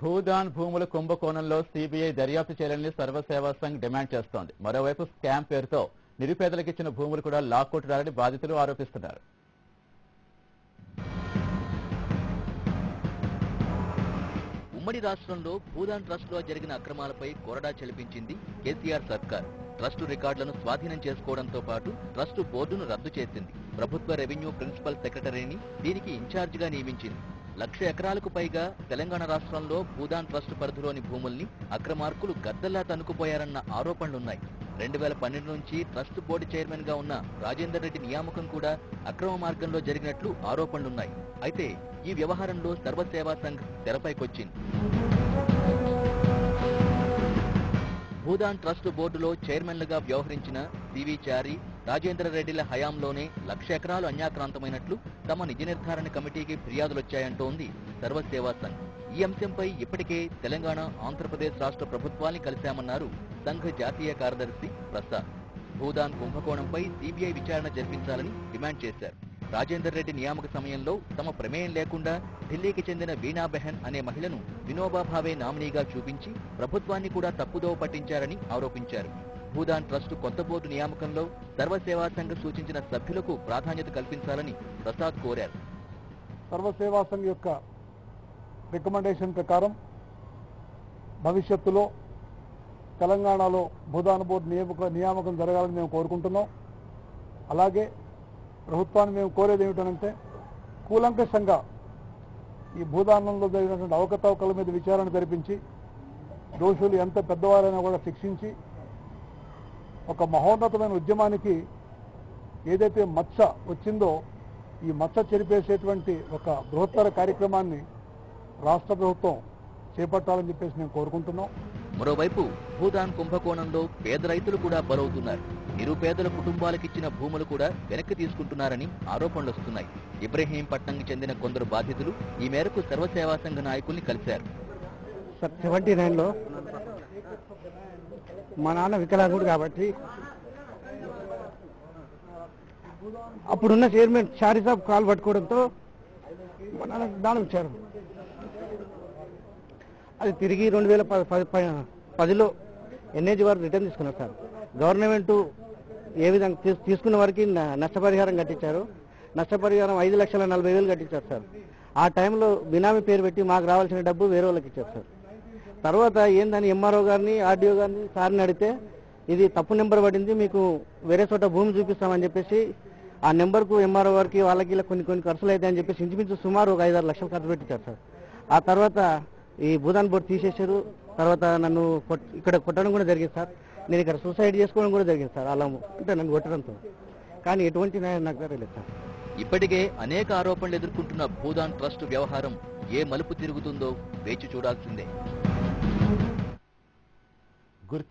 భూదాన్ భూముల కుంభకోణంలో సీబీఐ దర్యాప్తు చేయాలని సర్వసేవా సంఘ్ డిమాండ్ చేస్తోంది. మరోవైపు స్కామ్ పేరుతో నిరుపేదలకు ఇచ్చిన భూములు కూడా లాక్కొట్టారని బాధితులు ఆరోపిస్తున్నారు. ఉమ్మడి రాష్ట్రంలో భూదాన్ ట్రస్ట్లో జరిగిన అక్రమాలపై కొరడా చెలిపించింది కేసీఆర్ సర్కార్. ట్రస్టు రికార్డులను స్వాధీనం చేసుకోవడంతో పాటు ట్రస్టు బోర్డును రద్దు చేసింది. ప్రభుత్వ రెవెన్యూ ప్రిన్సిపల్ సెక్రటరీని దీనికి ఇన్ఛార్జిగా నియమించింది. లక్ష ఎకరాలకు పైగా తెలంగాణ రాష్ట్రంలో భూదాన్ ట్రస్ట్ పరిధిలోని భూముల్ని అక్రమార్కులు గద్దల్లా తనుకుపోయారన్న ఆరోపణలున్నాయి. రెండు వేల పన్నెండు నుంచి ట్రస్ట్ బోర్డు చైర్మన్గా ఉన్న రాజేందర్ రెడ్డి నియామకం కూడా అక్రమ మార్గంలో జరిగినట్లు ఆరోపణలున్నాయి. అయితే ఈ వ్యవహారంలో సర్వసేవా సంఘ్ తెరపైకొచ్చింది. భూదాన్ ట్రస్ట్ బోర్డులో చైర్మన్లుగా వ్యవహరించిన సివి చారి రాజేంద్ర రెడ్డిల హయాంలోనే లక్ష ఎకరాలు అన్యాక్రాంతమైనట్లు తమ నిజ నిర్ధారణ కమిటీకి ఫిర్యాదులొచ్చాయంటోంది సర్వసేవా సంఘ్. ఈ అంశంపై ఇప్పటికే తెలంగాణ ఆంధ్రప్రదేశ్ రాష్ట్ర ప్రభుత్వాన్ని కలిశామన్నారు సంఘ్ జాతీయ కార్యదర్శి ప్రసాద్. భూదాన్ కుంభకోణంపై సిబిఐ విచారణ జరిపించాలని డిమాండ్ చేశారు. రాజేందర్ రెడ్డి నియామక సమయంలో తమ ప్రమేయం లేకుండా ఢిల్లీకి చెందిన వీణా బెహన్ అనే మహిళను వినోబా భావే నామినీగా చూపించి ప్రభుత్వాన్ని కూడా తప్పుదోవ పట్టించారని ఆరోపించారు. భూదాన్ ట్రస్ట్ కొత్త బోర్డు నియామకంలో సర్వసేవా సంఘ్ సూచించిన సభ్యులకు ప్రాధాన్యత కల్పించాలని ప్రసాద్ కోరారు. సర్వసేవా సంఘ్ యొక్క రికమెండేషన్ ప్రకారం భవిష్యత్తులో తెలంగాణలో భూదాన బోర్డు నియామక నియామకం జరగాలని మేము కోరుకుంటున్నాం. అలాగే ప్రభుత్వాన్ని మేము కోరేది ఏమిటనంటే కూలంకషంగా ఈ భూదానంలో జరిగినటువంటి అవకతవకల మీద విచారణ జరిపించి దోషులు ఎంత పెద్దవారైనా కూడా శిక్షించి ఒక మహోన్నతమైన ఉద్యమానికి ఏదైతే మచ్చ వచ్చిందో ఈ మచ్చ చెరిపేసేటువంటి ఒక బృహత్తర కార్యక్రమాన్ని రాష్ట్ర ప్రభుత్వం చేపట్టాలని చెప్పేసి మేము కోరుకుంటున్నాం. మరోవైపు భూదాన్ కుంభకోణంలో పేద రైతులు కూడా బలవుతున్నారు. నిరుపేదల కుటుంబాలకిచ్చిన భూములు కూడా వెనక్కి తీసుకుంటున్నారని ఆరోపణలు వస్తున్నాయి. ఇబ్రహీంపట్నంకి చెందిన కొందరు బాధితులు ఈ మేరకు సర్వసేవా సంఘ నాయకుల్ని కలిశారు. సెవెంటీ నైన్లో మా నాన్న వికలాంగుడు కాబట్టి అప్పుడున్న చైర్మన్ షారీ సాబ్ కాల్ పట్టుకోవడంతో మా నాన్న దానం ఇచ్చారు. అది తిరిగి రెండు వేల ప- పదిలో ఎన్ఏజీ వారు రిటర్న్ తీసుకున్నారు సార్. గవర్నమెంట్ ఏ విధంగా తీసుకున్న వారికి నష్టపరిహారం కట్టించారు. నష్టపరిహారం ఐదు లక్షల నలభై వేలు కట్టించారు సార్. ఆ టైంలో బినామీ పేరు పెట్టి మాకు రావాల్సిన డబ్బు వేరే వాళ్ళకి ఇచ్చారు సార్. తర్వాత ఏందని ఎంఆర్ఓ గారిని ఆర్డీఓ గారిని సార్ని అడిగితే ఇది తప్పు నెంబర్ పడింది మీకు వేరే చోట భూమి చూపిస్తామని చెప్పేసి ఆ నెంబర్కు ఎంఆర్ఓ గారికి వాళ్ళకి ఇలా కొన్ని కొన్ని ఖర్చులు అవుతాయని చెప్పేసి ఇంచుమించు సుమారు ఒక ఐదారు లక్షలు ఖర్చు పెట్టించారు సార్. ఆ తర్వాత ఈ భూదాన్ బోర్డు తీసేశారు. తర్వాత నన్ను ఇక్కడ కొట్టడం కూడా జరిగింది సార్. నేను ఇక్కడ సూసైడ్ చేసుకోవడం కూడా జరిగింది సార్ అలా అంటే నన్ను కొట్టడంతో. కానీ ఎటువంటి న్యాయం నాకు జరగలేదు సార్. ఇప్పటికే అనేక ఆరోపణలు ఎదుర్కొంటున్న భూదాన్ ట్రస్ట్ వ్యవహారం ఏ మలుపు తిరుగుతుందో వేచి చూడాల్సిందే. గుర్తింపు